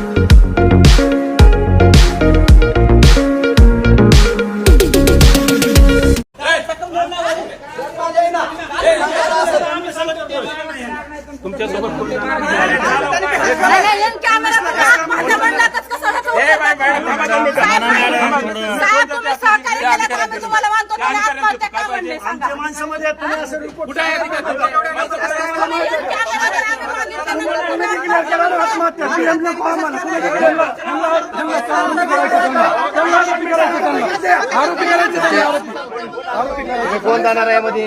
नाही, करायचे. कोण जाणार आहे मध्ये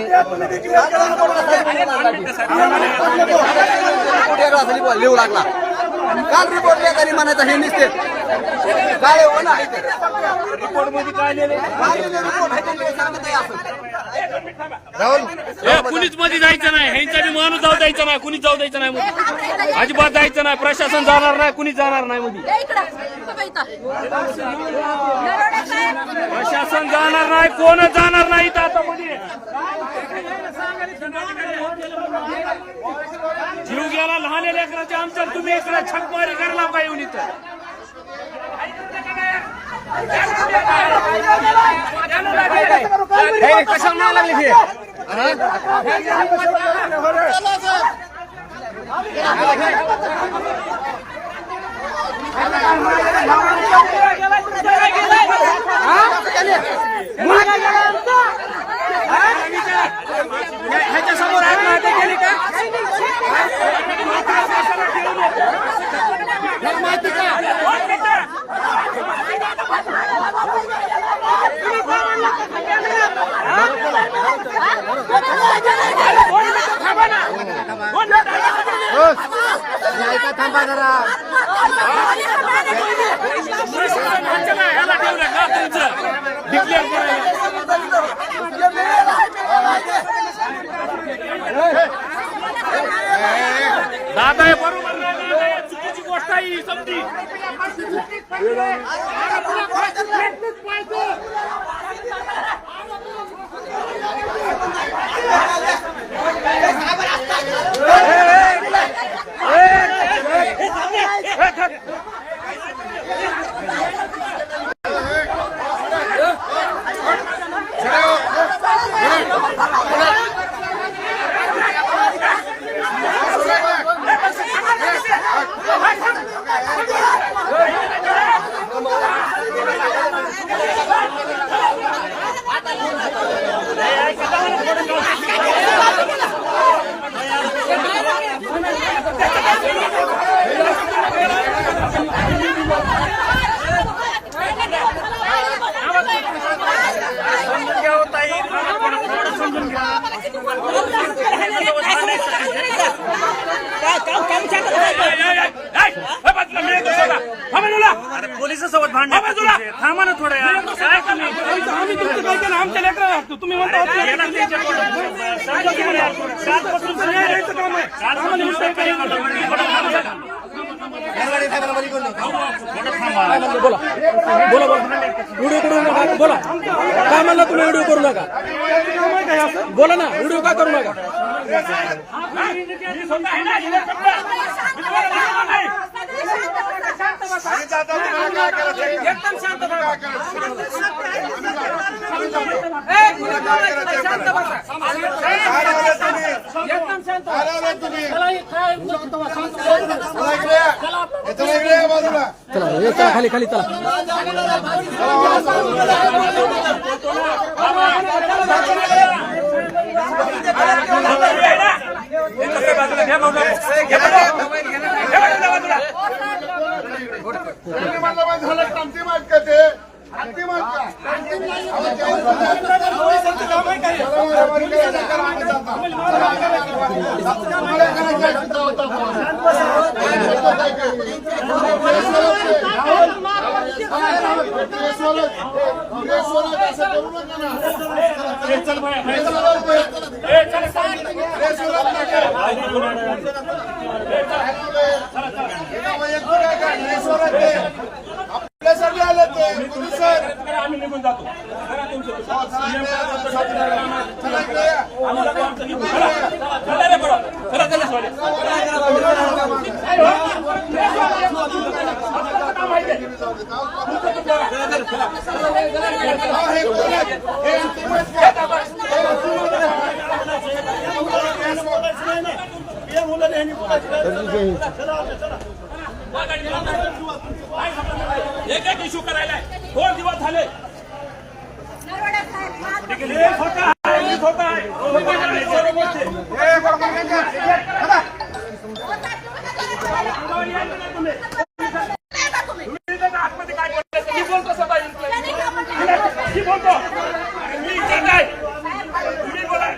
लिहू लागला काल रिपोर्ट लेखानी म्हणायचं हे निसते काय हो ना रिपोर्टमध्ये काय लिहिले कुणीच मध्ये जायचं नाही. ह्यांचा माणूस जाऊ द्यायचा नाही कुणीच जाऊ द्यायचं नाही मध्ये. अजिबात जायचं नाही प्रशासन जाणार नाही कुणीच जाणार नाही मध्ये. प्रशासन जाणार नाही कोणच जाणार नाही इथं आता मध्ये? जीव गेला लहान लेकराच्या आमच्या तुम्ही इकडे छकमारी करला येऊन इथं. कशाला नाही लागले हे? दादा हे बरोबर नाही चुकीची गोष्ट आहे ही समजी Hey, hey, hey, hey! पोलिसासोबत भांडण थांबा ना थोडं यार. काय तुम्ही आम्ही तुमचं काय केलं आमच्या लेकराला हाकतो. तुम्ही म्हणता सातपासून काम आहे काही बोला बोला व्हिडिओ करू नका बोला काय म्हणला तुम्ही व्हिडिओ करू नका बोला ना व्हिडिओ का करू नका एकदम शांत एकदम शांत चला हे चला खाली खाली चला आपल्यासाठी आले ते पोलीस सर आम्ही निघून जातो चला इकडे या. चला रे बडा. चला, चला, चला. पाहिजे एक एक इश्यू करायला दोन दिवस झाले नरवडे साहेब, आज हे खोटं आहे, हे खोटं आहे. खोटं आहे, सर्व गोष्टी. तुम्ही इथं आतमध्ये काय बोलताय? मी बोलतो स्वतः इम्प्लॉई. मी बोलतो अरे मी इथे काय तुम्ही बोला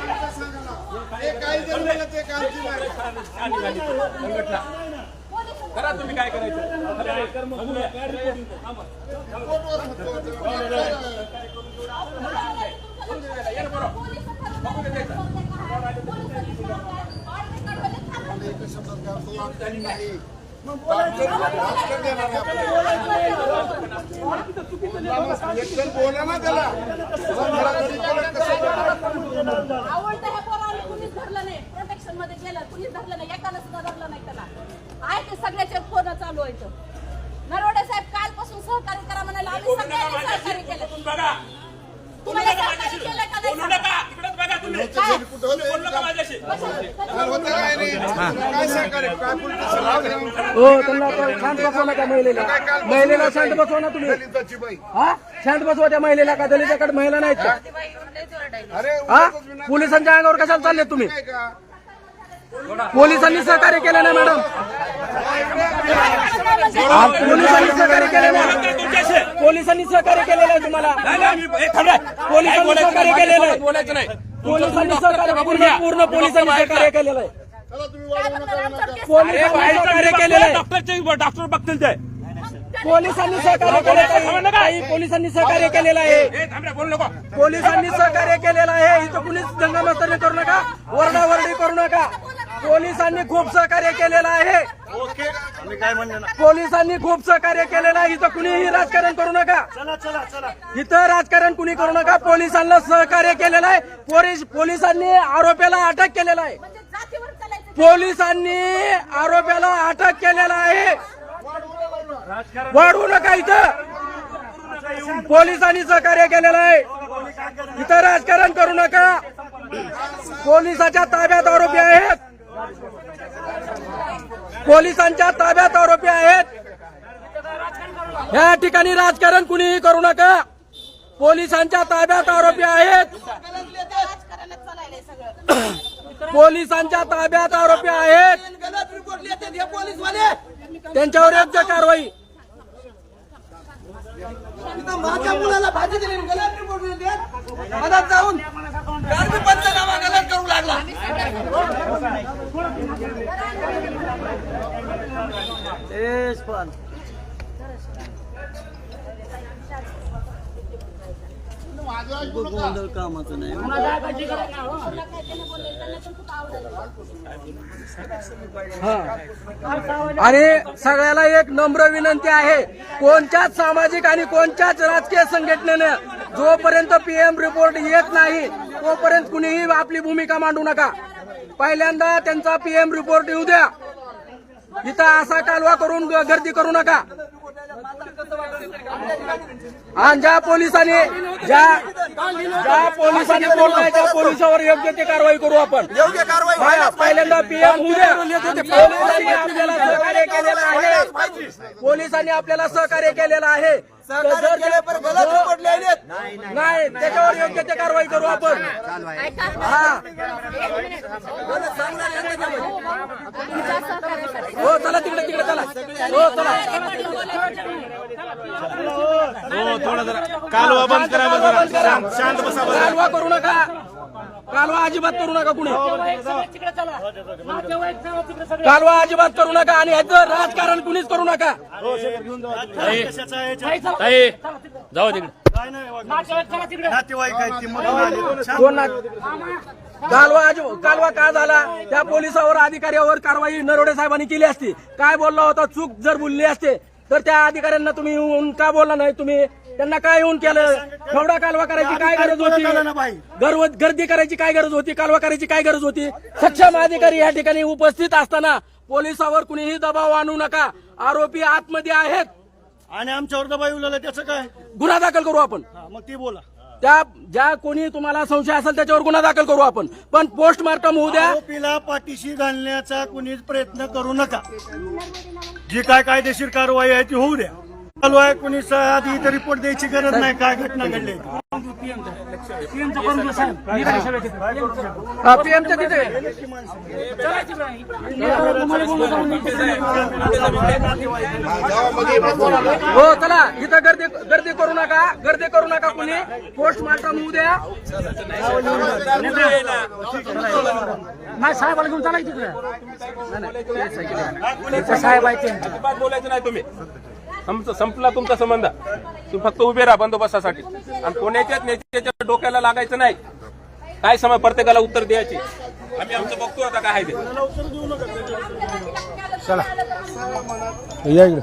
हे काही जण म्हणत ते करा तुम्ही काय करायचं बोला ना त्याला कसं आवडतं ह्या पोराला कुणीच धरलं नाही. प्रोटेक्शनमध्ये गेलं कुणीच धरलं नाही एकाला सुद्धा धरलं नाही त्याला. आहे ते सगळ्याचे फोन चालू व्हायचं नरवडे साहेब कालपासून सहकार्य करा म्हणाले आम्ही सगळ्यांनी सहकार्य केलं. तुम्ही बघा. तुम्हाला सहकार्य केलं का नाही बोलू नका. तिकडेच बघा तुम्ही. घरी कुठं होते? बोलू नका माझ्याशी. काय होतं काय नाही काय सहकार्य काय पोलीस हो त्यांना शांत बसवा ना त्या महिलेला. महिलेला शांत बसवा ना तुम्ही. हा? शांत बसवा त्या महिलेला का? दलिताकडे महिला नाहीत का? अरे पोलिसांच्या अंगावर कशाला चालले तुम्ही? पोलिसांनी सहकार्य केलं नाही मॅडम? पोलिसांनी सहकार्य केलं नाही पोलिसांनी सहकार्य केलेलं आहे तुम्हाला. पोलिसांनी सहकार्य केलेलं आहे. बोलायचं नाही पोलिसांनी सहकार्य पूर्ण पूर्ण पोलिसांनी सहकार्य केलेलं आहे. पोलिसांनी सहकार्य केलेलं डॉक्टरचे डॉक्टर बघतील ते. पोलिसांनी सहकार्य केलेलं आहे. काही पोलिसांनी सहकार्य केलेलं आहे. हे थांबा बोलू नको. पोलिसांनी सहकार्य केलेलं आहे. इथं कुणीच दंगामस्तरी करू नका. वरडावरडी करू नका. पोलिसांनी खूप सहकार्य केलेलं आहे. पोलिसांनी खूप सहकार्य केलेलं आहे. इथं कुणीही राजकारण करू नका. इथं राजकारण कुणी करू नका. पोलिसांना सहकार्य केलेलं आहे. पोलीस पोलिसांनी आरोपीला अटक केलेला आहे. म्हणजे पोलिसांनी आरोपीला अटक केलेला आहे. वाढवू नका इथं. पोलिसांनी सहकार्य केलेलं आहे. इथं राजकारण करू नका. पोलिसाच्या ताब्यात आरोपी आहेत. पोलिसांच्या ताब्यात आरोपी आहेत. या ठिकाणी राजकारण कुणीही करू नका. पोलिसांच्या ताब्यात आरोपी आहेत. पोलिसांच्या ताब्यात आरोपी आहेत. त्यांच्यावर योग्य कारवाई. माझ्या मुलाला भाजी दिली गलत रिपोर्ट लिहितात जाऊन पंचनामा गलत करू लागला. तेच पण. गोंधळ कामाचं नाही. आणि सगळ्याला एक नम्र विनंती आहे. कोणत्याच सामाजिक आणि कोणत्याच राजकीय संघटनेनं जोपर्यंत पीएम रिपोर्ट येत नाही तोपर्यंत कुणीही आपली भूमिका मांडू नका. पहिल्यांदा त्यांचा पीएम रिपोर्ट येऊ द्या. इथं असा कालवा करून गर्दी करू नका. आणि ज्या पोलिसांनी ज्या ज्या पोलिसांनी बोललाय त्या पोलिसावर योग्य ते कारवाई करू आपण. योग्य कारवाई पहिल्यांदा पीएम उद्या पोलिसांनी आपल्याला सहकार्य केलेलं आहे. पोलिसांनी आपल्याला सहकार्य केलेलं आहे. सहकार्य जर केले पण गलत रिपोर्ट लिहिलेत. नाही त्याच्यावर योग्य ते कारवाई करू आपण. हा. सहकार्यासाठी हो चला तिकडे तिकडे चला. हो चला. कालवा बंद करा बंद बंद करा. करा शांत बसा बसा कालवा करू नका. कालवा अजिबात करू नका कुणी. कालवा अजिबात करू नका आणि ह्याचं राजकारण कुणीच करू नका. ताई, जाऊ कालवा कालवा का झाला? त्या पोलिसावर अधिकाऱ्यावर कारवाई नरोडे साहेबांनी केली असती. काय बोलला होता? चूक जर बोलली असते तर त्या अधिकाऱ्यांना तुम्ही येऊन का बोलला नाही? तुम्ही त्यांना काय येऊन केलं? एवढा कालवा करायची काय गरज होती? गर्व गर्दी करायची काय गरज होती? कालवा करायची काय गरज होती? सक्षम अधिकारी या ठिकाणी उपस्थित असताना पोलिसावर कुणीही दबाव आणू नका. आरोपी आतमध्ये आहेत. आणि आमच्यावर दबाई उलवलं त्याचं काय? गुन्हा दाखल करू आपण. मग ते बोला. त्या ज्या कोणी तुम्हाला संशय असेल त्याच्यावर गुन्हा दाखल करू आपण. पण पोस्टमार्टम होऊ द्या. आरोपीला पाठीशी घालण्याचा कुणीच प्रयत्न करू नका. जी काय कायदेशीर कारवाई आहे ती होऊ द्या. चालू आहे कुणी आधी इथं रिपोर्ट द्यायची गरज नाही काय घटना घडली. हो चला इथं गर्दी गर्दी करू नका गर्दी करू नका कुणी. पोस्टमार्टम होऊ द्या. नाही साहेबाला घेऊन चला तिकडे साहेब आहे बोलायचं नाही तुम्ही. संप संपला तुमचा संबंध. तुम्ही फक्त उभे राहा बंदोबस्तासाठी. आणि कोणाच्याच नेत्याच्या डोक्याला लागायचं नाही. काय समज प्रत्येकाला उत्तर द्यायचे? आम्ही आमचं बघतो आता काय ते. चला. इकडे.